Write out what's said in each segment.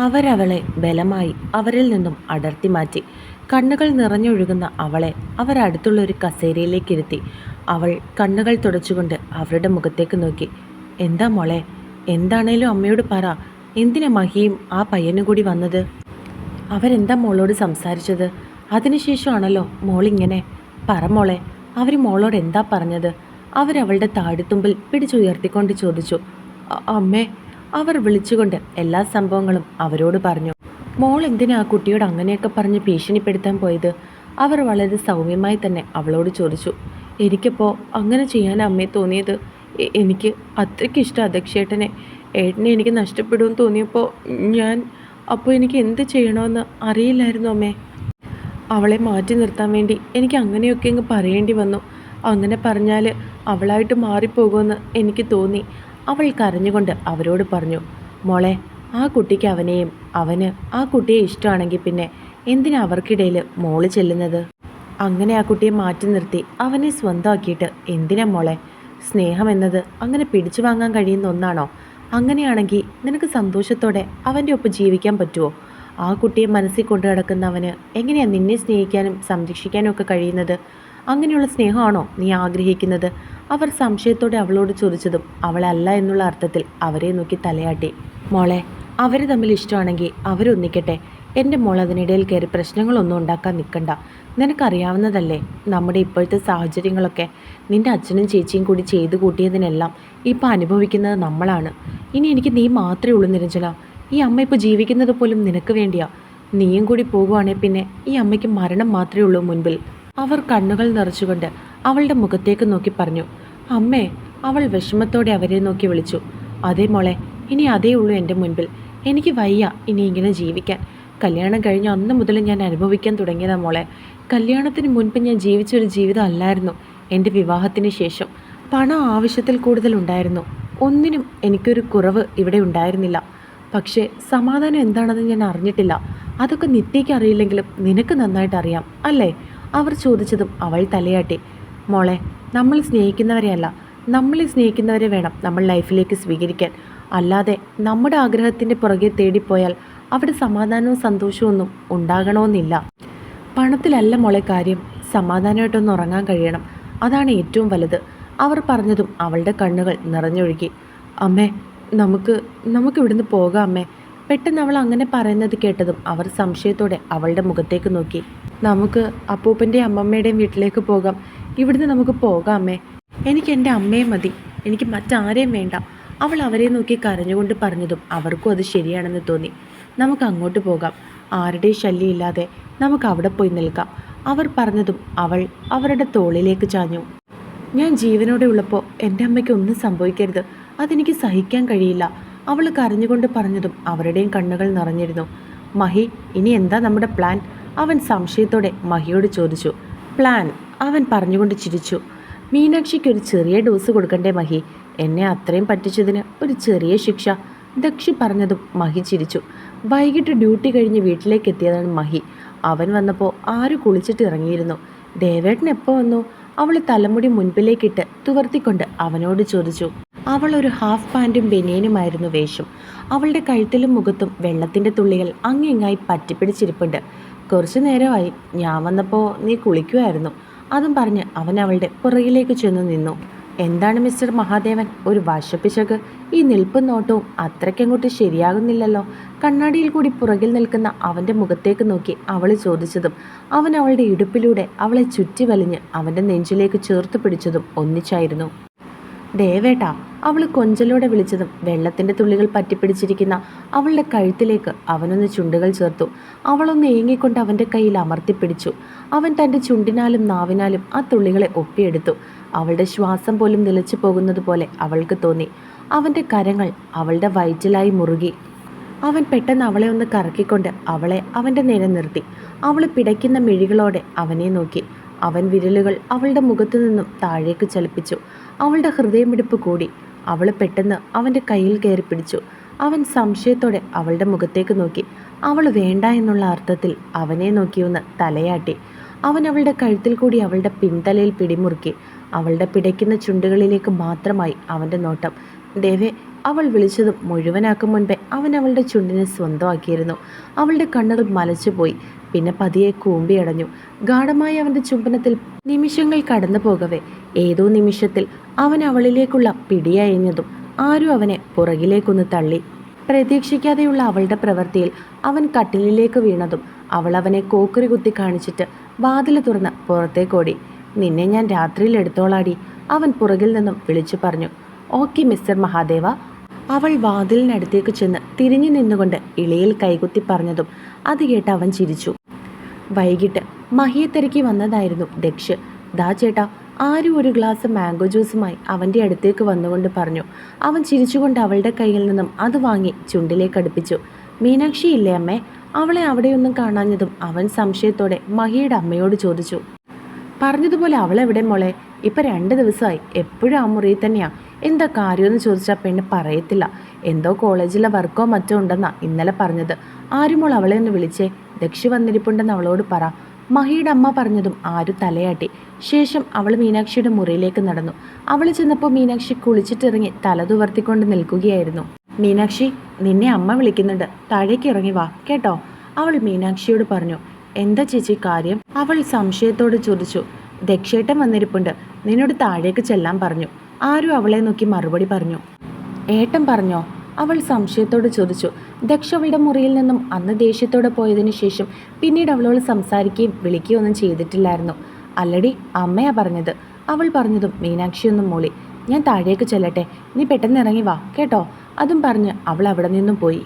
അവരവളെ ബലമായി അവരിൽ നിന്നും അടർത്തി മാറ്റി. കണ്ണുകൾ നിറഞ്ഞൊഴുകുന്ന അവളെ അവരടുത്തുള്ള ഒരു കസേരയിലേക്കിരുത്തി അവൾ കണ്ണുകൾ തുടച്ചുകൊണ്ട് അവരുടെ മുഖത്തേക്ക് നോക്കി. എന്താ മോളെ? എന്താണേലും അമ്മയോട് പറ. എന്തിനാ മഹിയും ആ പയ്യനും കൂടി വന്നത്? അവരെന്താ മോളോട് സംസാരിച്ചത്? അതിനുശേഷമാണല്ലോ മോളിങ്ങനെ. പറ മോളെ അവർ മോളോട് എന്താ പറഞ്ഞത്? അവരവളുടെ താടിത്തുമ്പിൽ പിടിച്ചുയർത്തിക്കൊണ്ട് ചോദിച്ചു. അമ്മേ അവർ വിളിച്ചുകൊണ്ട് എല്ലാ സംഭവങ്ങളും അവരോട് പറഞ്ഞു. മോൾ എന്തിനാ ആ കുട്ടിയോട് അങ്ങനെയൊക്കെ പറഞ്ഞ് ഭീഷണിപ്പെടുത്താൻ പോയത്? അവർ വളരെ സൗമ്യമായി തന്നെ അവളോട് ചോദിച്ചു. എനിക്കിപ്പോൾ അങ്ങനെ ചെയ്യാൻ അമ്മയെ തോന്നിയത്? എനിക്ക് അത്രയ്ക്ക് ഇഷ്ടം അധ്യക്ഷേട്ടനെ ഏട്ടനെ എനിക്ക് നഷ്ടപ്പെടുമെന്ന് തോന്നിയപ്പോൾ ഞാൻ അപ്പോൾ എനിക്ക് എന്ത് ചെയ്യണമെന്ന് അറിയില്ലായിരുന്നു അമ്മേ. അവളെ മാറ്റി നിർത്താൻ വേണ്ടി എനിക്ക് അങ്ങനെയൊക്കെ അങ്ങ് പറയേണ്ടി വന്നു. അങ്ങനെ പറഞ്ഞാൽ അവളായിട്ട് മാറിപ്പോകുമെന്ന് എനിക്ക് തോന്നി. അവൾ കരഞ്ഞുകൊണ്ട് അവരോട് പറഞ്ഞു മോളെ ആ കുട്ടിക്ക് അവനെയും അവന് ആ കുട്ടിയെ ഇഷ്ടമാണെങ്കിൽ പിന്നെ എന്തിനാ അവർക്കിടയിൽ മോൾ ചെല്ലുന്നത്? അങ്ങനെ ആ കുട്ടിയെ മാറ്റി നിർത്തി അവനെ സ്വന്തമാക്കിയിട്ട് എന്തിനാ മോളെ? സ്നേഹം എന്നത് അങ്ങനെ പിടിച്ചു വാങ്ങാൻ കഴിയുന്ന ഒന്നാണോ? അങ്ങനെയാണെങ്കിൽ നിനക്ക് സന്തോഷത്തോടെ അവന്റെ ഒപ്പം ജീവിക്കാൻ പറ്റുമോ ആ കുട്ടിയെ മനസ്സിൽ കൊണ്ടു നടക്കുന്നവന് എങ്ങനെയാണ് നിന്നെ സ്നേഹിക്കാനും സംരക്ഷിക്കാനും ഒക്കെ കഴിയുന്നത്? അങ്ങനെയുള്ള സ്നേഹമാണോ നീ ആഗ്രഹിക്കുന്നത്? അവർ സംശയത്തോടെ അവളോട് ചോദിച്ചതും അവളല്ല എന്നുള്ള അർത്ഥത്തിൽ അവരെ നോക്കി തലയാട്ടി. മോളെ അവർ തമ്മിൽ ഇഷ്ടമാണെങ്കിൽ അവരൊന്നിക്കട്ടെ എന്റെ മോൾ അതിനിടയിൽ കയറി പ്രശ്നങ്ങളൊന്നും ഉണ്ടാക്കാൻ നിൽക്കണ്ട. നിനക്കറിയാവുന്നതല്ലേ നമ്മുടെ ഇപ്പോഴത്തെ സാഹചര്യങ്ങളൊക്കെ? നിന്റെ അച്ഛനും ചേച്ചിയും കൂടി ചെയ്തു കൂട്ടിയതിനെല്ലാം ഇപ്പം അനുഭവിക്കുന്നത് നമ്മളാണ്. ഇനി എനിക്ക് നീ മാത്രമേ ഉള്ളൂ നിരഞ്ജന. ഈ അമ്മ ഇപ്പോൾ ജീവിക്കുന്നത് പോലും നിനക്ക് വേണ്ടിയാ. നീയും കൂടി പോകുവാണെങ്കിൽ പിന്നെ ഈ അമ്മയ്ക്ക് മരണം മാത്രമേ ഉള്ളൂ മുൻപിൽ. അവർ കണ്ണുകൾ നിറച്ചുകൊണ്ട് അവളുടെ മുഖത്തേക്ക് നോക്കി പറഞ്ഞു അമ്മേ അവൾ വിഷമത്തോടെ അവരെ നോക്കി വിളിച്ചു. അതേ മോളെ ഇനി അതേ ഉള്ളൂ എന്റെ മുൻപിൽ. എനിക്ക് വയ്യ ഇനി ഇങ്ങനെ ജീവിക്കാൻ. കല്യാണം കഴിഞ്ഞ അന്ന് മുതൽ ഞാൻ അനുഭവിക്കാൻ തുടങ്ങിയതാ മോളെ. കല്യാണത്തിന് മുൻപ് ഞാൻ ജീവിച്ചൊരു ജീവിതം അല്ലായിരുന്നു എന്റെ വിവാഹത്തിന് ശേഷം. പണം ആവശ്യത്തിൽ കൂടുതൽ ഉണ്ടായിരുന്നു. ഒന്നിനും എനിക്കൊരു കുറവ് ഇവിടെ ഉണ്ടായിരുന്നില്ല. പക്ഷേ സമാധാനം എന്താണെന്ന് ഞാൻ അറിഞ്ഞിട്ടില്ല. അതൊക്കെ നിത്യയ്ക്ക് അറിയില്ലെങ്കിലും നിനക്ക് നന്നായിട്ട് അറിയാം അല്ലേ? അവർ ചോദിച്ചതും അവൾ തലയാട്ടി. മോളെ നമ്മൾ സ്നേഹിക്കുന്നവരെയല്ല. നമ്മളെ സ്നേഹിക്കുന്നവരെ വേണം നമ്മൾ ലൈഫിലേക്ക് സ്വീകരിക്കാൻ. അല്ലാതെ നമ്മുടെ ആഗ്രഹത്തിന്റെ പുറകെ തേടിപ്പോയാൽ അവിടെ സമാധാനവും സന്തോഷവും ഒന്നും ഉണ്ടാകണമെന്നില്ല. പണത്തിലല്ല മോളെ കാര്യം. സമാധാനമായിട്ടൊന്ന് ഉറങ്ങാൻ കഴിയണം. അതാണ് ഏറ്റവും വലുത്. അവർ പറഞ്ഞതും അവളുടെ കണ്ണുകൾ നിറഞ്ഞൊഴുകി. അമ്മേ നമുക്ക് നമുക്ക് ഇവിടുന്ന് പോകാം അമ്മേ. പെട്ടെന്ന് അവൾ അങ്ങനെ പറയുന്നത് കേട്ടതും അവർ സംശയത്തോടെ അവളുടെ മുഖത്തേക്ക് നോക്കി. നമുക്ക് അപ്പൂപ്പന്റെയും അമ്മമ്മയുടെയും വീട്ടിലേക്ക് പോകാം. ഇവിടുന്ന് നമുക്ക് പോകാമേ എനിക്ക് എന്റെ അമ്മയെ മതി. എനിക്ക് മറ്റാരെയും വേണ്ട. അവൾ അവരെ നോക്കി കരഞ്ഞുകൊണ്ട് പറഞ്ഞതും അവർക്കും അത് ശരിയാണെന്ന് തോന്നി. നമുക്ക് അങ്ങോട്ട് പോകാം. ആരുടെയും ശല്യമില്ലാതെ നമുക്ക് അവിടെ പോയി നിൽക്കാം. അവർ പറഞ്ഞതും അവൾ അവരുടെ തോളിലേക്ക് ചാഞ്ഞു. ഞാൻ ജീവനോടെ ഉള്ളപ്പോൾ എന്റെ അമ്മയ്ക്ക് ഒന്നും സംഭവിക്കരുത്. അതെനിക്ക് സഹിക്കാൻ കഴിയില്ല. അവൾ കരഞ്ഞുകൊണ്ട് പറഞ്ഞതും അവരുടെയും കണ്ണുകൾ നിറഞ്ഞിരുന്നു. മഹി ഇനി എന്താ നമ്മുടെ പ്ലാൻ? അവൻ സംശയത്തോടെ മഹിയോട് ചോദിച്ചു പ്ലാൻ അവൻ പറഞ്ഞുകൊണ്ട് ചിരിച്ചു. മീനാക്ഷിക്ക് ഒരു ചെറിയ ഡോസ് കൊടുക്കണ്ടേ മഹി? എന്നെ അത്രയും പറ്റിച്ചതിന് ഒരു ചെറിയ ശിക്ഷ. ദക്ഷി പറഞ്ഞതും മഹി ചിരിച്ചു. വൈകിട്ട് ഡ്യൂട്ടി കഴിഞ്ഞ് വീട്ടിലേക്ക് എത്തിയതാണ് മഹി. അവൻ വന്നപ്പോൾ ആര് കുളിച്ചിട്ട് ഇറങ്ങിയിരുന്നു? ദേവേട്ടൻ എപ്പോൾ വന്നു? അവൾ തലമുടി മുൻപിലേക്കിട്ട് തുവർത്തിക്കൊണ്ട് അവനോട് ചോദിച്ചു അവൾ ഒരു ഹാഫ് പാന്റും ബനിയനുമായിരുന്നു വേഷം. അവളുടെ കഴുത്തിലും മുഖത്തും വെള്ളത്തിന്റെ തുള്ളികൾ അങ്ങിങ്ങായി പറ്റിപ്പിടിച്ചിരിപ്പുണ്ട്. കുറച്ചു നേരമായി ഞാൻ വന്നപ്പോൾ നീ കുളിക്കുമായിരുന്നു അതും പറഞ്ഞ് അവൻ അവളുടെ പുറകിലേക്ക് ചെന്ന് നിന്നു. എന്താണ് മിസ്റ്റർ മഹാദേവൻ? ഒരു വശപ്പിശക് ഈ നിൽപ്പും നോട്ടവും അത്രയ്ക്കങ്ങോട്ട് ശരിയാകുന്നില്ലല്ലോ. കണ്ണാടിയിൽ കൂടി പുറകിൽ നിൽക്കുന്ന അവന്റെ മുഖത്തേക്ക് നോക്കി അവൾ ചോദിച്ചതും അവൻ അവളുടെ ഇടുപ്പിലൂടെ അവളെ ചുറ്റി വലിഞ്ഞ് അവന്റെ നെഞ്ചിലേക്ക് ചേർത്ത് പിടിച്ചതും ഒന്നിച്ചായിരുന്നു. ദേവേട്ടാ അവൾ കൊഞ്ചലോടെ വിളിച്ചതും വെള്ളത്തിന്റെ തുള്ളികൾ പറ്റിപ്പിടിച്ചിരിക്കുന്ന അവളുടെ കഴുത്തിലേക്ക് അവനൊന്ന് ചുണ്ടുകൾ ചേർത്തു. അവളൊന്ന് ഏങ്ങിക്കൊണ്ട് അവന്റെ കയ്യിൽ അമർത്തിപ്പിടിച്ചു. അവൻ തന്റെ ചുണ്ടിനാലും നാവിനാലും ആ തുള്ളികളെ ഒപ്പിയെടുത്തു. അവളുടെ ശ്വാസം പോലും നിലച്ചു പോകുന്നത് പോലെ അവൾക്ക് തോന്നി. അവന്റെ കരങ്ങൾ അവളുടെ വയറ്റിലായി മുറുകി. അവൻ പെട്ടെന്ന് അവളെ ഒന്ന് കറക്കിക്കൊണ്ട് അവളെ അവന്റെ നേരെ നിർത്തി. അവൾ പിടയ്ക്കുന്ന മിഴികളോടെ അവനെ നോക്കി. അവൻ വിരലുകൾ അവളുടെ മുഖത്തു നിന്നും താഴേക്ക് ചലിപ്പിച്ചു. അവളുടെ ഹൃദയമിടിപ്പ് കൂടി. അവൾ പെട്ടെന്ന് അവന്റെ കയ്യിൽ കയറി പിടിച്ചു. അവൻ സംശയത്തോടെ അവളുടെ മുഖത്തേക്ക് നോക്കി. അവൾ വേണ്ട എന്നുള്ള അർത്ഥത്തിൽ അവനെ നോക്കിയൊന്ന് തലയാട്ടി. അവൻ അവളുടെ കഴുത്തിൽ കൂടി അവളുടെ പിൻതലയിൽ പിടിമുറുക്കി. അവളുടെ പിടയ്ക്കുന്ന ചുണ്ടുകളിലേക്ക് മാത്രമായി അവന്റെ നോട്ടം ദേവേ അവൾ വിളിച്ചതും മുഴുവനാക്കും മുൻപേ അവൻ അവളുടെ ചുണ്ടിനെ സ്വന്തമാക്കിയിരുന്നു. അവളുടെ കണ്ണുകൾ മലച്ചുപോയി പിന്നെ പതിയെ കൂമ്പിയടഞ്ഞു ഗാഠമായ അവന്റെ ചുംബനത്തിൽ നിമിഷങ്ങൾ കടന്നു പോകവേ. ഏതോ നിമിഷത്തിൽ അവൻ അവളിലേക്കുള്ള പിടിയയഞ്ഞതും ആരും അവനെ പുറകിലേക്കൊന്ന് തള്ളി. പ്രതീക്ഷിക്കാതെയുള്ള അവളുടെ പ്രവൃത്തിയിൽ അവൻ കട്ടിലിലേക്ക് വീണതും അവൾ അവനെ കോക്കറി കുത്തി കാണിച്ചിട്ട് വാതിൽ തുറന്ന് പുറത്തേക്കോടി നിന്നെ ഞാൻ രാത്രിയിൽ എടുത്തോളാടി അവൻ പുറകിൽ നിന്നും വിളിച്ചു പറഞ്ഞു. Okay mister Mahadeva. അവൾ വാതിലിനടുത്തേക്ക് ചെന്ന് തിരിഞ്ഞു നിന്നുകൊണ്ട് ഇളയിൽ കൈകുത്തി പറഞ്ഞതും അത് കേട്ട് അവൻ ചിരിച്ചു. വൈകിട്ട് മഹിയെ വന്നതായിരുന്നു ദക്ഷ്. ദാ ചേട്ടാ ആരും ഒരു ഗ്ലാസ് മാംഗോ ജ്യൂസുമായി അവന്റെ അടുത്തേക്ക് വന്നുകൊണ്ട് പറഞ്ഞു. അവൻ ചിരിച്ചുകൊണ്ട് അവളുടെ കയ്യിൽ നിന്നും അത് വാങ്ങി ചുണ്ടിലേക്ക് അടുപ്പിച്ചു. മീനാക്ഷി ഇല്ലേ അമ്മേ? അവളെ അവിടെയൊന്നും കാണാഞ്ഞതും അവൻ സംശയത്തോടെ മഹിയുടെ അമ്മയോട് ചോദിച്ചു. പറഞ്ഞതുപോലെ അവളെവിടെ മോളെ? ഇപ്പം രണ്ട് ദിവസമായി. എപ്പോഴും ആ മുറിയിൽ തന്നെയാ. എന്താ കാര്യമെന്ന് ചോദിച്ചാൽ പെണ്ണ് പറയത്തില്ല. എന്തോ കോളേജിലെ വർക്കോ മറ്റോ ഉണ്ടെന്നാ ഇന്നലെ പറഞ്ഞത്. ആരുമോൾ അവളെ ഒന്ന് വിളിച്ചേ? ദക്ഷി വന്നിരിപ്പുണ്ടെന്ന് അവളോട് പറ. മഹിയുടെ അമ്മ പറഞ്ഞതും ആരു തലയാട്ടി. ശേഷം അവൾ മീനാക്ഷിയുടെ മുറിയിലേക്ക് നടന്നു. അവൾ ചെന്നപ്പോൾ മീനാക്ഷി കുളിച്ചിട്ടിറങ്ങി തലതുവർത്തിക്കൊണ്ട് നിൽക്കുകയായിരുന്നു. മീനാക്ഷി നിന്നെ അമ്മ വിളിക്കുന്നുണ്ട്. താഴേക്ക് ഇറങ്ങി വാ കേട്ടോ? അവൾ മീനാക്ഷിയോട് പറഞ്ഞു. എന്താ ചേച്ചി കാര്യം? അവൾ സംശയത്തോട് ചോദിച്ചു. ദക്ഷേട്ടൻ വന്നിരിപ്പുണ്ട്. നിന്നോട് താഴേക്ക് ചെല്ലാൻ പറഞ്ഞു. ആരും അവളെ നോക്കി മറുപടി പറഞ്ഞു. ഏട്ടൻ പറഞ്ഞോ? അവൾ സംശയത്തോട് ചോദിച്ചു. ദക്ഷ അവളുടെ മുറിയിൽ നിന്നും അന്ന് ദേഷ്യത്തോടെ പോയതിനു ശേഷം പിന്നീട് അവളോട് സംസാരിക്കുകയും വിളിക്കുകയും ഒന്നും ചെയ്തിട്ടില്ലായിരുന്നു. അല്ലടി അമ്മയാ പറഞ്ഞത്. അവൾ പറഞ്ഞതും മീനാക്ഷിയൊന്നും മൂളി. ഞാൻ താഴേക്ക് ചെല്ലട്ടെ. നീ പെട്ടെന്ന് ഇറങ്ങി വാ കേട്ടോ? അതും പറഞ്ഞ് അവൾ അവിടെ നിന്നും പോയി.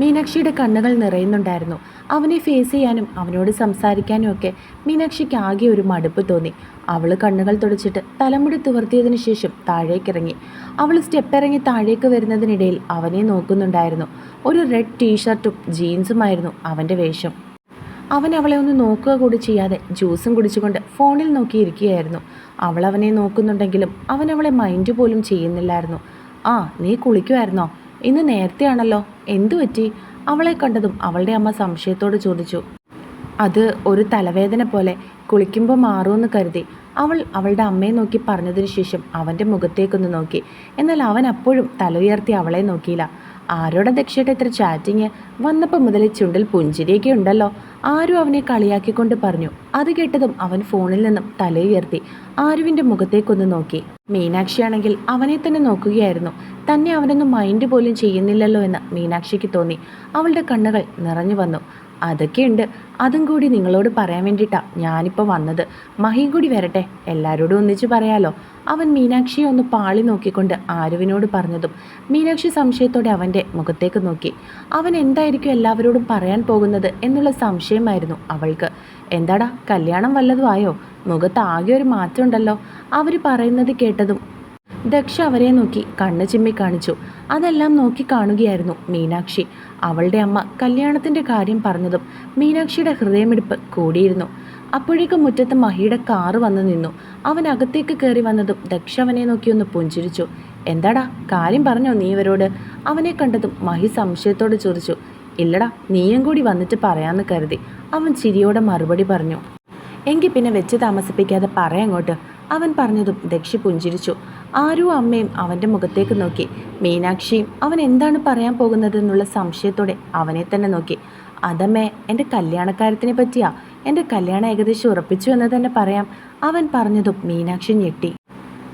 മീനാക്ഷിയുടെ കണ്ണുകൾ നിറയുന്നുണ്ടായിരുന്നു. അവനെ ഫേസ് ചെയ്യാനും അവനോട് സംസാരിക്കാനും ഒക്കെ മീനാക്ഷിക്ക് ആകെ ഒരു മടുപ്പ് തോന്നി. അവൾ കണ്ണുകൾ തുടച്ചിട്ട് തലമുടി തുവർത്തിയതിനു ശേഷം താഴേക്കിറങ്ങി അവൾ സ്റ്റെപ്പ് ഇറങ്ങി താഴേക്ക് വരുന്നതിനിടയിൽ അവനെ നോക്കുന്നുണ്ടായിരുന്നു. ഒരു റെഡ് ടീഷർട്ടും ജീൻസുമായിരുന്നു അവന്റെ വേഷം. അവൻ അവളെ ഒന്ന് നോക്കുക കൂടി ചെയ്യാതെ ജ്യൂസും കുടിച്ചുകൊണ്ട് ഫോണിൽ നോക്കിയിരിക്കുകയായിരുന്നു. അവൾ അവനെ നോക്കുന്നുണ്ടെങ്കിലും അവൻ അവളെ മൈൻഡ് പോലും ചെയ്യുന്നില്ലായിരുന്നു. ആ നീ കുളിക്കുമായിരുന്നോ? ഇന്ന് നേരത്തെയാണല്ലോ. എന്തു പറ്റി? അവളെ കണ്ടതും അവളുടെ അമ്മ സംശയത്തോട് ചോദിച്ചു. അത് ഒരു തലവേദന പോലെ കുളിക്കുമ്പോൾ മാറുമെന്ന് കരുതി അവൾ അവളുടെ അമ്മയെ നോക്കി പറഞ്ഞതിന് ശേഷം അവന്റെ മുഖത്തേക്കൊന്ന് നോക്കി. എന്നാൽ അവൻ അപ്പോഴും തല ഉയർത്തി അവളെ നോക്കിയില്ല. ആരോടെ ദക്ഷയുടെ ഇത്ര ചാറ്റിങ് വന്നപ്പോൾ മുതൽ ചുണ്ടിൽ പുഞ്ചിരിയൊക്കെ ഉണ്ടല്ലോ. ആരും അവനെ കളിയാക്കിക്കൊണ്ട് പറഞ്ഞു. അത് കേട്ടതും അവൻ ഫോണിൽ നിന്നും തലയുയർത്തി ആരുവിന്റെ മുഖത്തേക്കൊന്ന് നോക്കി. മീനാക്ഷിയാണെങ്കിൽ അവനെ തന്നെ നോക്കുകയായിരുന്നു. തന്നെ അവനൊന്നും മൈൻഡ് പോലും ചെയ്യുന്നില്ലല്ലോ എന്ന് മീനാക്ഷിക്ക് തോന്നി. അവളുടെ കണ്ണുകൾ നിറഞ്ഞു വന്നു. അതൊക്കെയുണ്ട്. അതും കൂടി നിങ്ങളോട് പറയാൻ വേണ്ടിയിട്ടാണ് ഞാനിപ്പോൾ വന്നത്. മഹിയും കൂടി വരട്ടെ. എല്ലാവരോടും ഒന്നിച്ച് പറയാലോ. അവൻ മീനാക്ഷിയെ ഒന്ന് പാളി നോക്കിക്കൊണ്ട് ആരുവിനോട് പറഞ്ഞതും മീനാക്ഷി സംശയത്തോടെ അവന്റെ മുഖത്തേക്ക് നോക്കി. അവൻ എന്തായിരിക്കും എല്ലാവരോടും പറയാൻ പോകുന്നത് എന്നുള്ള സംശയമായിരുന്നു അവൾക്ക്. എന്താടാ കല്യാണം വല്ലതും ആയോ? മുഖത്ത് ആകെ ഒരു മാറ്റമുണ്ടല്ലോ അവർ പറയുന്നത് കേട്ടതും ദക്ഷ അവരെ നോക്കി കണ്ണ് ചിമ്മി കാണിച്ചു. അതെല്ലാം നോക്കി കാണുകയായിരുന്നു മീനാക്ഷി. അവളുടെ അമ്മ കല്യാണത്തിന്റെ കാര്യം പറഞ്ഞതും മീനാക്ഷിയുടെ ഹൃദയമിടിപ്പ് കൂടിയിരുന്നു. അപ്പോഴേക്കും മുറ്റത്ത് മഹിയുടെ കാറ് വന്നു നിന്നു. അവൻ അകത്തേക്ക് കയറി വന്നതും ദക്ഷ അവനെ നോക്കി ഒന്ന് പുഞ്ചിരിച്ചു. എന്താടാ കാര്യം പറഞ്ഞോ നീ ഇവരോട്? അവനെ കണ്ടതും മഹി സംശയത്തോട് ചോദിച്ചു. ഇല്ലടാ നീയും കൂടി വന്നിട്ട് പറയാമെന്ന് കരുതി. അവൻ ചിരിയോടെ മറുപടി പറഞ്ഞു. എങ്കിൽ പിന്നെ വെച്ച് താമസിപ്പിക്കാതെ പറയങ്ങോട്ട് അവൻ പറഞ്ഞതും ദക്ഷി പുഞ്ചിരിച്ചു. ആരും അമ്മയും അവന്റെ മുഖത്തേക്ക് നോക്കി. മീനാക്ഷിയും അവൻ എന്താണ് പറയാൻ പോകുന്നതെന്നുള്ള സംശയത്തോടെ അവനെ തന്നെ നോക്കി. അതമ്മേ എന്റെ കല്യാണക്കാര്യത്തിനെ പറ്റിയാ? എന്റെ കല്യാണം ഏകദേശം ഉറപ്പിച്ചു എന്ന് തന്നെ പറയാം. അവൻ പറഞ്ഞതും മീനാക്ഷി ഞെട്ടി.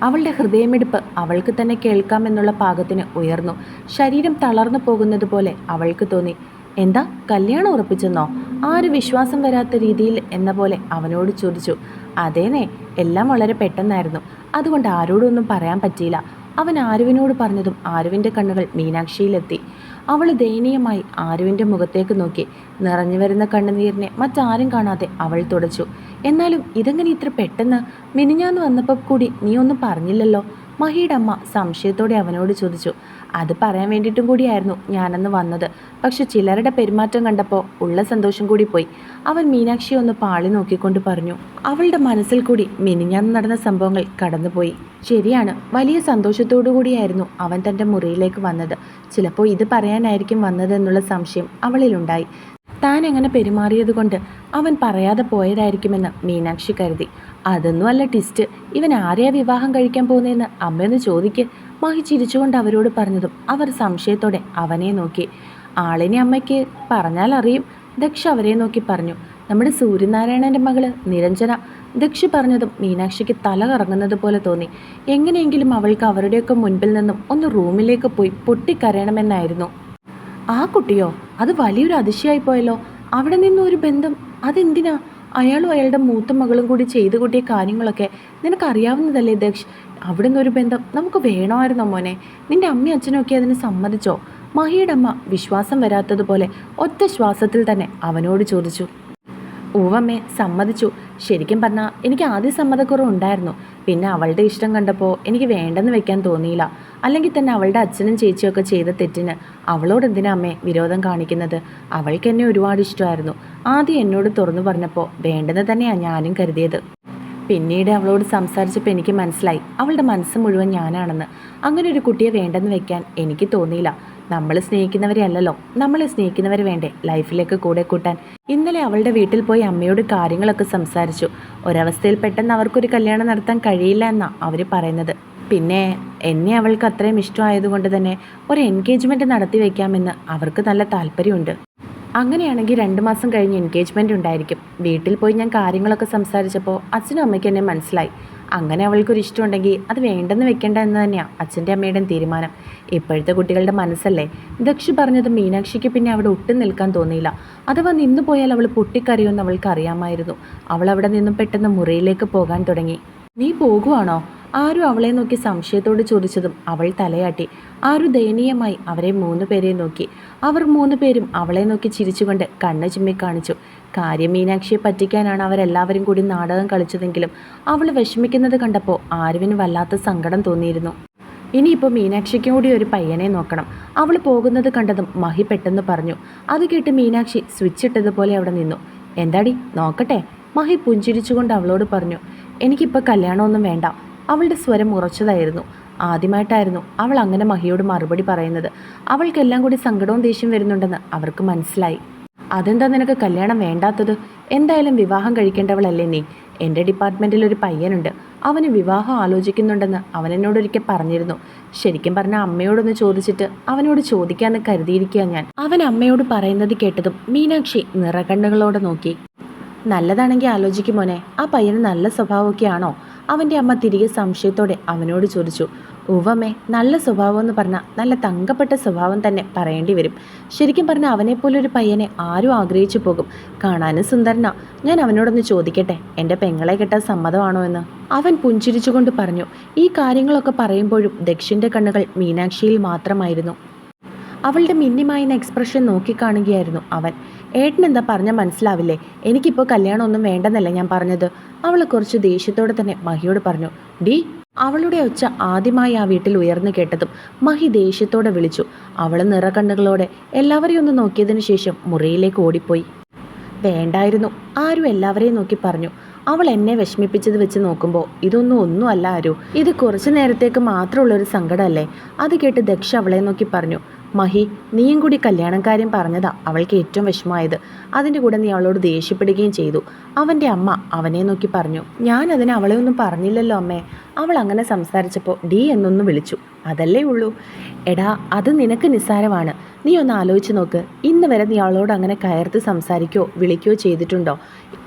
അവളുടെ ഹൃദയമിടിപ്പ് അവൾക്ക് തന്നെ കേൾക്കാമെന്നുള്ള പാകത്തിന് ഉയർന്നു. ശരീരം തളർന്നു പോകുന്നത് പോലെ അവൾക്ക് തോന്നി. എന്താ? കല്യാണം ഉറപ്പിച്ചെന്നോ? ആര് വിശ്വാസം വരാത്ത രീതിയിൽ എന്ന പോലെ അവനോട് ചോദിച്ചു. അതേനെ എല്ലാം വളരെ പെട്ടെന്നായിരുന്നു. അതുകൊണ്ട് ആരോടൊന്നും പറയാൻ പറ്റിയില്ല. അവൻ ആരുവിനോട് പറഞ്ഞതും ആരുവിന്റെ കണ്ണുകൾ മീനാക്ഷിയിലെത്തി. അവൾ ദയനീയമായി ആരുവിന്റെ മുഖത്തേക്ക് നോക്കി. നിറഞ്ഞു വരുന്ന കണ്ണുനീരിനെ മറ്റാരും കാണാതെ അവൾ തുടച്ചു. എന്നാലും ഇതെങ്ങനെ ഇത്ര പെട്ടെന്ന്? മിനിഞ്ഞാന്ന് വന്നപ്പോൾ കൂടി നീ ഒന്നും പറഞ്ഞില്ലല്ലോ? മഹിയുടെ അമ്മ സംശയത്തോടെ അവനോട് ചോദിച്ചു. അത് പറയാൻ വേണ്ടിയിട്ടും കൂടിയായിരുന്നു ഞാനന്ന് വന്നത്. പക്ഷെ ചിലരുടെ പെരുമാറ്റം കണ്ടപ്പോൾ ഉള്ള സന്തോഷം കൂടി പോയി. അവൻ മീനാക്ഷിയെ ഒന്ന് പാളി നോക്കിക്കൊണ്ട് പറഞ്ഞു അവളുടെ മനസ്സിൽ കൂടി മിനിഞ്ഞാന്ന് നടന്ന സംഭവങ്ങൾ കടന്നുപോയി. ശരിയാണ് വലിയ സന്തോഷത്തോടു കൂടിയായിരുന്നു അവൻ തന്റെ മുറിയിലേക്ക് വന്നത്. ചിലപ്പോൾ ഇത് പറയാനായിരിക്കും വന്നതെന്നുള്ള സംശയം അവളിലുണ്ടായി. താൻ എങ്ങനെ പെരുമാറിയത് കൊണ്ട് അവൻ പറയാതെ പോയതായിരിക്കുമെന്ന് മീനാക്ഷി കരുതി. അതൊന്നും അല്ല ടിസ്റ്റ് ഇവൻ ആരെയാ വിവാഹം കഴിക്കാൻ പോകുന്നതെന്ന് അമ്മയൊന്ന് ചോദിക്ക്. മഹി ചിരിച്ചുകൊണ്ട് അവരോട് പറഞ്ഞതും അവർ സംശയത്തോടെ അവനെ നോക്കി. ആളിനെ അമ്മയ്ക്ക് പറഞ്ഞാൽ അറിയും. ദക്ഷ അവരെ നോക്കി പറഞ്ഞു. നമ്മുടെ സൂര്യനാരായണന്റെ മകൾ നിരഞ്ജന. ദക്ഷി പറഞ്ഞതും മീനാക്ഷിക്ക് തല കറങ്ങുന്നത് പോലെ തോന്നി. എങ്ങനെയെങ്കിലും അവൾക്ക് അവരുടെയൊക്കെ മുൻപിൽ നിന്നും ഒന്ന് റൂമിലേക്ക് പോയി പൊട്ടിക്കരയണമെന്നായിരുന്നു. ആ കുട്ടിയോ? അത് വലിയൊരു അതിശയായി പോയല്ലോ. അവിടെ നിന്നും ഒരു ബന്ധം. അതെന്തിനാ? അയാളും അയാളുടെ മൂത്ത മകളും കൂടി ചെയ്തു കൂട്ടിയ കാര്യങ്ങളൊക്കെ നിനക്കറിയാവുന്നതല്ലേ ദക്ഷ്? അവിടെ നിന്നൊരു ബന്ധം നമുക്ക് വേണമായിരുന്നോ മോനെ. നിന്റെ അമ്മയും അച്ഛനൊക്കെ അതിന് സമ്മതിച്ചോ? മഹിയുടെ അമ്മ വിശ്വാസം വരാത്തതുപോലെ ഒറ്റ ശ്വാസത്തിൽ തന്നെ അവനോട് ചോദിച്ചു. ഊവമ്മേ സമ്മതിച്ചു. ശരിക്കും പറഞ്ഞാൽ എനിക്ക് ആദ്യം സമ്മതക്കുറവ് ഉണ്ടായിരുന്നു. പിന്നെ അവളുടെ ഇഷ്ടം കണ്ടപ്പോൾ എനിക്ക് വേണ്ടെന്ന് വെക്കാൻ തോന്നിയില്ല. അല്ലെങ്കിൽ തന്നെ അവളുടെ അച്ഛനും ചേച്ചിയൊക്കെ ചെയ്ത തെറ്റിന് അവളോട് എന്തിനാ അമ്മേ വിരോധം കാണിക്കുന്നത്? അവൾക്ക് എന്നെ ഒരുപാട് ഇഷ്ടമായിരുന്നു. ആദ്യം എന്നോട് തുറന്നു പറഞ്ഞപ്പോൾ വേണ്ടെന്ന് തന്നെയാണ് ഞാനും കരുതിയത്. പിന്നീട് അവളോട് സംസാരിച്ചപ്പോൾ എനിക്ക് മനസ്സിലായി. അവളുടെ മനസ്സ് മുഴുവൻ ഞാനാണെന്ന്. അങ്ങനെ ഒരു കുട്ടിയെ വേണ്ടെന്ന് വെക്കാൻ എനിക്ക് തോന്നിയില്ല. നമ്മൾ സ്നേഹിക്കുന്നവരെ അല്ലല്ലോ. നമ്മളെ സ്നേഹിക്കുന്നവർ വേണ്ടേ? ലൈഫിലേക്ക് കൂടെ കൂട്ടാൻ. ഇന്നലെ അവളുടെ വീട്ടിൽ പോയി അമ്മയോട് കാര്യങ്ങളൊക്കെ സംസാരിച്ചു. ഒരവസ്ഥയിൽ പെട്ടെന്ന് അവർക്കൊരു കല്യാണം നടത്താൻ കഴിയില്ല എന്നാണ് അവർ പറയുന്നത്. പിന്നെ എന്നെ അവൾക്ക് അത്രയും ഇഷ്ടമായതുകൊണ്ട് തന്നെ ഒരു എൻഗേജ്മെന്റ് നടത്തി വയ്ക്കാമെന്ന് അവർക്ക് നല്ല താല്പര്യമുണ്ട്. അങ്ങനെയാണെങ്കിൽ രണ്ട് മാസം കഴിഞ്ഞ് എൻഗേജ്മെന്റ് ഉണ്ടായിരിക്കും. വീട്ടിൽ പോയി ഞാൻ കാര്യങ്ങളൊക്കെ സംസാരിച്ചപ്പോൾ അച്ഛനും അമ്മയ്ക്ക് എന്നെ മനസ്സിലായി. അങ്ങനെ അവൾക്കൊരു ഇഷ്ടമുണ്ടെങ്കിൽ അത് വേണ്ടെന്ന് വെക്കേണ്ട എന്ന് തന്നെയാണ് അച്ഛന്റെ അമ്മയുടെയും തീരുമാനം. ഇപ്പോഴത്തെ കുട്ടികളുടെ മനസ്സല്ലേ? ദക്ഷി പറഞ്ഞത് മീനാക്ഷിക്ക് പിന്നെ അവിടെ ഒട്ടും നിൽക്കാൻ തോന്നിയില്ല. അഥവാ നിന്നു പോയാൽ അവൾ പൊട്ടിക്കറിയുമെന്ന് അവൾക്ക് അറിയാമായിരുന്നു അവൾ അവിടെ നിന്നും പെട്ടെന്ന് മുറിയിലേക്ക് പോകാൻ തുടങ്ങി. നീ പോകുവാണോ? ആരും അവളെ നോക്കി സംശയത്തോട് ചോദിച്ചതും അവൾ തലയാട്ടി. ആരു ദയനീയമായി അവരെ മൂന്ന് പേരെ നോക്കി. അവർ മൂന്ന് പേരും അവളെ നോക്കി ചിരിച്ചുകൊണ്ട് കണ്ണ് ചിമ്മി കാണിച്ചു. കാര്യം മീനാക്ഷിയെ പറ്റിക്കാനാണ് അവരെല്ലാവരും കൂടി നാടകം കളിച്ചതെങ്കിലും അവൾ വിഷമിക്കുന്നത് കണ്ടപ്പോൾ ആരുവിന് വല്ലാത്ത സങ്കടം തോന്നിയിരുന്നു. ഇനിയിപ്പോൾ മീനാക്ഷിക്കും കൂടി ഒരു പയ്യനെ നോക്കണം. അവൾ പോകുന്നത് കണ്ടതും മഹി പെട്ടെന്ന് പറഞ്ഞു. അത് കേട്ട് മീനാക്ഷി സ്വിച്ച് ഇട്ടതുപോലെ അവിടെ നിന്നു. എന്താടി? നോക്കട്ടെ. മഹി പുഞ്ചിരിച്ചുകൊണ്ട് അവളോട് പറഞ്ഞു. എനിക്കിപ്പോൾ കല്യാണമൊന്നും വേണ്ട. അവളുടെ സ്വരം ഉറച്ചതായിരുന്നു. ആദ്യമായിട്ടായിരുന്നു അവൾ അങ്ങനെ മഹിയോട് മറുപടി പറയുന്നത്. അവൾക്കെല്ലാം കൂടി സങ്കടവും ദേഷ്യം വരുന്നുണ്ടെന്ന് അവർക്ക് മനസ്സിലായി. അതെന്താ നിനക്ക് കല്യാണം വേണ്ടാത്തത്? എന്തായാലും വിവാഹം കഴിക്കേണ്ടവളല്ലേ നീ? എന്റെ ഡിപ്പാർട്ട്മെന്റിൽ ഒരു പയ്യനുണ്ട്. അവന് വിവാഹം ആലോചിക്കുന്നുണ്ടെന്ന് അവൻ എന്നോടൊരിക്കൽ പറഞ്ഞിരുന്നു. ശരിക്കും പറഞ്ഞാൽ അമ്മയോടൊന്ന് ചോദിച്ചിട്ട് അവനോട് ചോദിക്കാമെന്ന് കരുതിയിരിക്കുക ഞാൻ. അവൻ അമ്മയോട് പറയുന്നത് കേട്ടതും മീനാക്ഷി നിറകണ്ണുകളോടെ നോക്കി. നല്ലതാണെങ്കിൽ ആലോചിക്കും മോനെ. ആ പയ്യന് നല്ല സ്വഭാവമൊക്കെ ആണോ അവന്റെ അമ്മ തിരികെ സംശയത്തോടെ അവനോട് ചോദിച്ചു ഉവമേ നല്ല സ്വഭാവം എന്ന് പറഞ്ഞാൽ നല്ല തങ്കപ്പെട്ട സ്വഭാവം തന്നെ പറയേണ്ടി വരും. ശരിക്കും പറഞ്ഞാൽ അവനെപ്പോലൊരു പയ്യനെ ആരും ആഗ്രഹിച്ചു പോകും. കാണാനും സുന്ദരനാ. ഞാൻ അവനോടൊന്ന് ചോദിക്കട്ടെ? എന്റെ പെങ്ങളെ കെട്ടാൻ സമ്മതമാണോ എന്ന്? അവൻ പുഞ്ചിരിച്ചുകൊണ്ട് പറഞ്ഞു ഈ കാര്യങ്ങളൊക്കെ പറയുമ്പോഴും ദക്ഷിന്റെ കണ്ണുകൾ മീനാക്ഷിയിൽ മാത്രമായിരുന്നു. അവളുടെ മിന്നിമായുന്ന എക്സ്പ്രഷൻ നോക്കിക്കാണുകയായിരുന്നു അവൻ. ഏട്ടൻ എന്താ പറഞ്ഞാൽ മനസ്സിലാവില്ലേ? എനിക്കിപ്പോൾ കല്യാണമൊന്നും വേണ്ടെന്നല്ല ഞാൻ പറഞ്ഞത്. അവൾ കുറച്ച് ദേഷ്യത്തോടെ തന്നെ മഹിയോട് പറഞ്ഞു ഡി അവളുടെ ഒച്ച ആദ്യമായി ആ വീട്ടിൽ ഉയർന്നു കേട്ടതും മഹി ദേഷ്യത്തോടെ വിളിച്ചു. അവൾ നിറക്കണ്ണുകളോടെ എല്ലാവരെയും ഒന്ന് നോക്കിയതിനു ശേഷം മുറിയിലേക്ക് ഓടിപ്പോയി. വേണ്ടായിരുന്നു. ആരും എല്ലാവരെയും നോക്കി പറഞ്ഞു. അവൾ എന്നെ വിഷമിപ്പിച്ചത് വെച്ച് നോക്കുമ്പോൾ ഇതൊന്നും ഒന്നും അല്ല ആരു. ഇത് കുറച്ചു നേരത്തേക്ക് മാത്രമുള്ളൊരു സങ്കടമല്ലേ? അത് കേട്ട് ദക്ഷ അവളെ നോക്കി പറഞ്ഞു മഹി നീയും കൂടി കല്യാണം കാര്യം പറഞ്ഞതാ അവൾക്ക് ഏറ്റവും വിഷമമായത്. അതിന്റെ കൂടെ നീ അവളോട് ദേഷ്യപ്പെടുകയും ചെയ്തു. അവന്റെ അമ്മ അവനെ നോക്കി പറഞ്ഞു ഞാൻ അതിന് അവളെ ഒന്നും പറഞ്ഞില്ലല്ലോ അമ്മേ. അവൾ അങ്ങനെ സംസാരിച്ചപ്പോൾ ഡി എന്നൊന്ന് വിളിച്ചു. അതല്ലേ ഉള്ളൂ. എടാ അത് നിനക്ക് നിസ്സാരമാണ്. നീ ഒന്ന് ആലോചിച്ച് നോക്ക്. ഇന്ന് വരെ നീ അവളോട് അങ്ങനെ കയർത്ത് സംസാരിക്കുകയോ വിളിക്കുകയോ ചെയ്തിട്ടുണ്ടോ?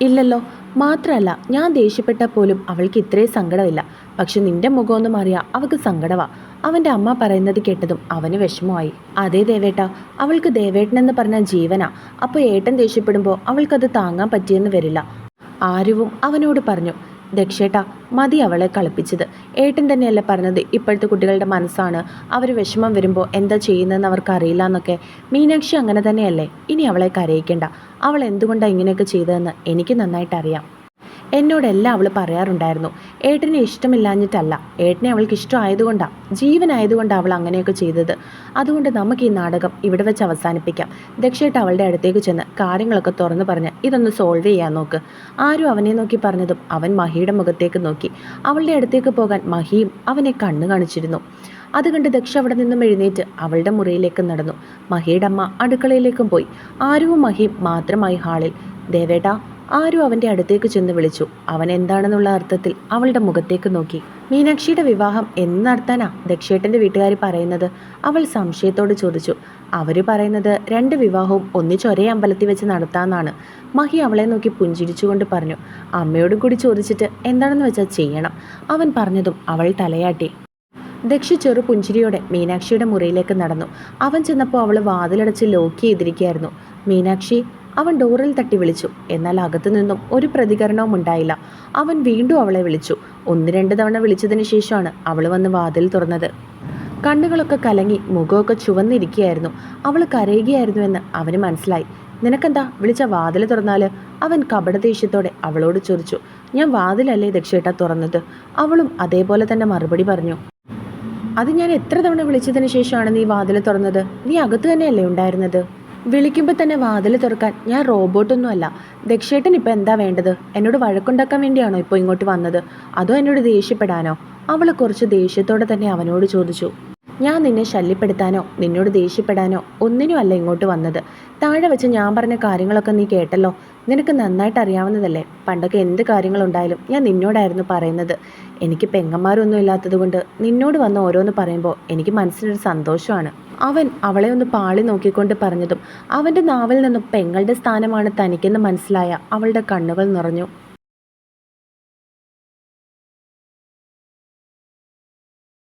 ഇല്ലല്ലോ. മാത്രമല്ല ഞാൻ ദേഷ്യപ്പെട്ടാൽ പോലും അവൾക്ക് ഇത്രയും സങ്കടമില്ല. പക്ഷെ നിന്റെ മുഖമൊന്നും അറിയാം അവൾക്ക് സങ്കടമാ അവന്റെ അമ്മ പറയുന്നത് കേട്ടതും അവന് വിഷമമായി. അതേ ദേവേട്ട അവൾക്ക് ദേവേട്ടൻ എന്ന് പറഞ്ഞ ജീവനാ. അപ്പോൾ ഏട്ടൻ ദേഷ്യപ്പെടുമ്പോൾ അവൾക്കത് താങ്ങാൻ പറ്റിയെന്ന് വരില്ല. ആരുവും അവനോട് പറഞ്ഞു ദക്ഷേട്ട മതി അവളെ കളിപ്പിച്ചത്. ഏട്ടൻ തന്നെയല്ല പറഞ്ഞത് ഇപ്പോഴത്തെ കുട്ടികളുടെ മനസ്സാണ്. അവർ വിഷമം വരുമ്പോൾ എന്താ ചെയ്യുന്നതെന്ന് അവർക്ക് അറിയില്ല എന്നൊക്കെ. മീനാക്ഷി അങ്ങനെ തന്നെയല്ലേ? ഇനി അവളെ കരയിക്കേണ്ട. അവൾ എന്തുകൊണ്ടാണ് ഇങ്ങനെയൊക്കെ ചെയ്തതെന്ന് എനിക്ക് നന്നായിട്ട് അറിയാം എന്നോടെല്ലാം അവൾ പറയാറുണ്ടായിരുന്നു. ഏട്ടനെ ഇഷ്ടമില്ലാഞ്ഞിട്ടല്ല. ഏട്ടനെ അവൾക്ക് ഇഷ്ടമായതുകൊണ്ടാണ് ജീവനായതുകൊണ്ടാണ് അവൾ അങ്ങനെയൊക്കെ ചെയ്തത്. അതുകൊണ്ട് നമുക്ക് ഈ നാടകം ഇവിടെ വെച്ച് അവസാനിപ്പിക്കാം. ദക്ഷേട്ട് അവളുടെ അടുത്തേക്ക് ചെന്ന് കാര്യങ്ങളൊക്കെ തുറന്നു പറഞ്ഞ് ഇതൊന്ന് സോൾവ് ചെയ്യാൻ നോക്ക്. ആരും അവനെ നോക്കി പറഞ്ഞതും അവൻ മഹിയുടെ മുഖത്തേക്ക് നോക്കി. അവളുടെ അടുത്തേക്ക് പോകാൻ മഹിയും അവനെ കണ്ണു കാണിച്ചിരുന്നു. അത് കണ്ട് ദക്ഷ അവിടെ നിന്നും എഴുന്നേറ്റ് അവളുടെ മുറിയിലേക്ക് നടന്നു. മഹിയുടെ അമ്മ അടുക്കളയിലേക്കും പോയി. ആരും മഹിയും മാത്രമായി ഹാളിൽ. ദേവേട്ട ആരും അവന്റെ അടുത്തേക്ക് ചെന്ന് വിളിച്ചു. അവൻ എന്താണെന്നുള്ള അർത്ഥത്തിൽ അവളുടെ മുഖത്തേക്ക് നോക്കി. മീനാക്ഷിയുടെ വിവാഹം എന്ന് നടത്താനാ ദക്ഷേട്ടന്റെ വീട്ടുകാർ പറയുന്നത് അവൾ സംശയത്തോട് ചോദിച്ചു. അവർ പറയുന്നത് രണ്ട് വിവാഹവും ഒന്നിച്ചൊരേ അമ്പലത്തിൽ വെച്ച് നടത്താമെന്നാണ് മഹി അവളെ നോക്കി പുഞ്ചിരിച്ചുകൊണ്ട് പറഞ്ഞു. അമ്മയോടും കൂടി ചോദിച്ചിട്ട് എന്താണെന്ന് വെച്ചാൽ ചെയ്യണം. അവൻ പറഞ്ഞതും അവൾ തലയാട്ടി. ദക്ഷി ചെറു പുഞ്ചിരിയോടെ മീനാക്ഷിയുടെ മുറിയിലേക്ക് നടന്നു. അവൻ ചെന്നപ്പോൾ അവൾ വാതിലടച്ച് ലോക്ക് ചെയ്തിരിക്കുകയായിരുന്നു. മീനാക്ഷി അവൻ ഡോറിൽ തട്ടി വിളിച്ചു. എന്നാൽ അകത്തു നിന്നും ഒരു പ്രതികരണവും ഉണ്ടായില്ല. അവൻ വീണ്ടും അവളെ വിളിച്ചു. ഒന്ന് രണ്ട് തവണ വിളിച്ചതിന് ശേഷമാണ് അവൾ വന്ന് വാതിൽ തുറന്നത്. കണ്ണുകളൊക്കെ കലങ്ങി മുഖമൊക്കെ ചുവന്നിരിക്കുകയായിരുന്നു. അവൾ കരയുകയായിരുന്നുവെന്ന് അവന് മനസ്സിലായി. നിനക്കെന്താ? വിളിച്ച വാതിൽ തുറന്നാൽ അവൻ കപട ദേഷ്യത്തോടെ അവളോട് ചോദിച്ചു. ഞാൻ വാതിലല്ലേ ദക്ഷേട്ട തുറന്നത്? അവളും അതേപോലെ തന്നെ മറുപടി പറഞ്ഞു. അത് ഞാൻ എത്ര തവണ വിളിച്ചതിന് ശേഷമാണ് നീ വാതിൽ തുറന്നത്? നീ അകത്ത് തന്നെയല്ലേ ഉണ്ടായിരുന്നത്? വിളിക്കുമ്പോൾ തന്നെ വാതിൽ തുറക്കാൻ ഞാൻ റോബോട്ടൊന്നുമല്ല. ദക്ഷേട്ടൻ ഇപ്പം എന്താ വേണ്ടത്? എന്നോട് വഴക്കുണ്ടാക്കാൻ വേണ്ടിയാണോ ഇപ്പോൾ ഇങ്ങോട്ട് വന്നത്? അതോ എന്നോട് ദേഷ്യപ്പെടാനോ? അവൾ കുറച്ച് ദേഷ്യത്തോടെ തന്നെ അവനോട് ചോദിച്ചു. ഞാൻ നിന്നെ ശല്യപ്പെടുത്താനോ നിന്നോട് ദേഷ്യപ്പെടാനോ ഒന്നിനും അല്ല ഇങ്ങോട്ട് വന്നത്. താഴെ വെച്ച് ഞാൻ പറഞ്ഞ കാര്യങ്ങളൊക്കെ നീ കേട്ടല്ലോ. നിനക്ക് നന്നായിട്ട് അറിയാവുന്നതല്ലേ? പണ്ടൊക്കെ എന്ത് കാര്യങ്ങളുണ്ടായാലും ഞാൻ നിന്നോടായിരുന്നു പറയുന്നത്. എനിക്ക് പെങ്ങന്മാരൊന്നും ഇല്ലാത്തതുകൊണ്ട് നിന്നോട് വന്ന് ഓരോന്ന് പറയുമ്പോൾ എനിക്ക് മനസ്സിനൊരു സന്തോഷമാണ്. അവൻ അവളെ ഒന്ന് പാളി നോക്കിക്കൊണ്ട് പറഞ്ഞതും അവന്റെ നാവിൽ നിന്നും പെങ്ങളുടെ സ്ഥാനമാണ് തനിക്കെന്ന് മനസ്സിലായ അവളുടെ കണ്ണുകൾ നിറഞ്ഞു.